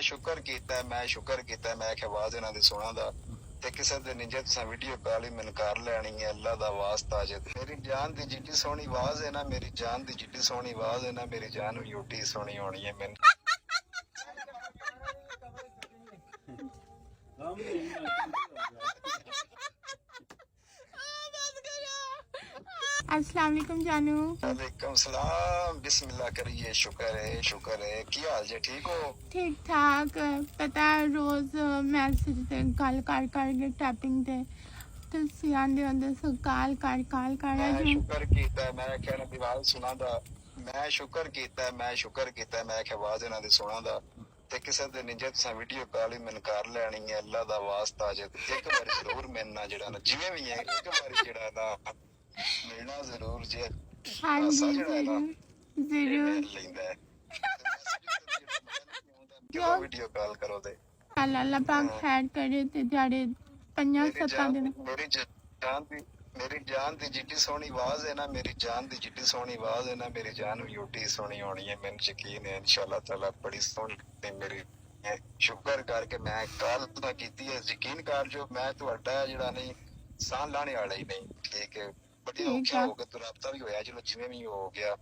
ਸ਼ੁਕਰ ਕੀਤਾ, ਮੈਂ ਸ਼ੁਕਰ ਕੀਤਾ, ਮੈਂ ਕਿ ਆਵਾਜ਼ ਇਹਨਾਂ ਦੀ ਸੁਣਾ ਦਾ। ਤੇ ਕਿਸੇ ਦੇ ਨਿਜਤ ਸਾਂ ਵੀਡੀਓ ਕਾਲ ਹੀ ਮੈਨੂੰ ਕਰ ਲੈਣੀ ਹੈ, ਅੱਲਾ ਦਾ ਵਾਸਤਾ ਜੇ ਮੇਰੀ ਜਾਨ ਦੀ ਜਿੱਡੀ ਸੋਹਣੀ ਆਵਾਜ਼ ਹੈ ਨਾ, ਮੇਰੀ ਜਾਨ ਦੀ ਜਿੱਡੀ ਸੋਹਣੀ ਆਵਾਜ਼ ਹੈ ਨਾ, ਮੇਰੀ ਜਾਨ ਵੀ ਓਟੀ ਸੋਹਣੀ ਹੋਣੀ ਹੈ ਮੈਨੂੰ। अस्सलाम वालेकुम जानू वालेकुम सलाम बिस्मिल्लाह करिए शुक्र है शुक्र है ਕੀ ਹਾਲ ਜੇ ਠੀਕ ਹੋ ठीक ठाक पता है रोज मैसेज ਤੇ ਗੱਲ ਕਰ ਕਰ ਕੇ ਟੈਪਿੰਗ ਤੇ ਤੁਸੀਂ ਆਂਦੇ ਹੁੰਦੇ ਸੋ ਕਾਲ ਕਰ ਕਾਲ ਕਰ ਮੈਂ ਅੱਜ ਸ਼ੁਕਰ ਕੀਤਾ ਮੈਂ ਕਿਹਾ ਇਹਨਾਂ ਦੀ ਆਵਾਜ਼ ਸੁਣਾ ਦਾ ਮੈਂ ਸ਼ੁਕਰ ਕੀਤਾ ਮੈਂ ਸ਼ੁਕਰ ਕੀਤਾ ਮੈਂ ਕਿ ਆਵਾਜ਼ ਇਹਨਾਂ ਦੀ ਸੁਣਾ ਦਾ ਤੇ ਕਿਸੇ ਦੇ ਨਿਜਤ ਸਾਂ ਵੀਡੀਓ ਕਾਲ ਹੀ ਮੈਨੂੰ ਕਰ ਲੈਣੀ ਹੈ ਅੱਲਾ ਦਾ ਵਾਸਤਾ ਜੇ ਇੱਕ ਵਾਰੀ ਜ਼ਰੂਰ ਮਿਲਣਾ ਜਿਹੜਾ ਨਾ ਜਿਵੇਂ ਵੀ ਹੈ ਇੱਕ ਵਾਰੀ ਜਿਹੜਾ ਨਾ ਮਿਲਣਾ ਜ਼ਰੂਰ ਜੇ। ਹਾਂਜੀ ਜ਼ਰੂਰ ਜ਼ਰੂਰ। ਲੈਂਦਾ ਕਿਉਂ ਵੀਡੀਓ ਕਾਲ ਕਰੋ ਤੇ। ਅੱਲਾ ਅੱਲਾ ਪਾਕ ਖੈਰ ਕਰੇ ਤੇ ਜਿਹੜੇ ਪੰਜਾਂ ਸੱਤਾਂ ਦਿਨ ਮੇਰੀ ਜਾਨ ਦੀ ਮੇਰੀ ਜਾਨ ਦੀ ਜਿੱਡੀ ਸੋਹਣੀ ਆਵਾਜ਼ ਹੈ ਨਾ ਮੇਰੀ ਜਾਨ ਦੀ ਜਿੱਡੀ ਸੋਹਣੀ ਆਵਾਜ਼ ਹੈ ਨਾ ਮੇਰੀ ਜਾਨ ਵੀ ਓਟੀ ਸੋਹਣੀ ਹੋਣੀ ਹੈ ਮੈਨੂੰ ਯਕੀਨ ਹੈ ਇਨਸ਼ਾਅੱਲਾ ਤਾਲਾ ਬੜੀ ਸੋਹਣੀ ਤੇ ਮੇਰੀ ਸ਼ੁਕਰ ਕਰਕੇ ਮੈਂ ਕਾਲ ਤਾਂ ਕੀਤੀ ਹੈ ਯਕੀਨ ਕਰ ਜੋ ਮੈਂ ਤੁਹਾਡਾ ਜਿਹੜਾ ਨਹੀਂ ਸਾਹ ਲਾਣੇ ਵਾਲਾ ਹੀ ਨਹੀਂ ਠੀਕ ਹੈ। ਬੜੀ ਔਖਾ। ਹੋ ਗਿਆ ਤੇ ਰਾਬਤਾ ਵੀ ਹੋਇਆ ਚਲੋ ਜਿਵੇਂ ਵੀ ਹੋ ਗਿਆ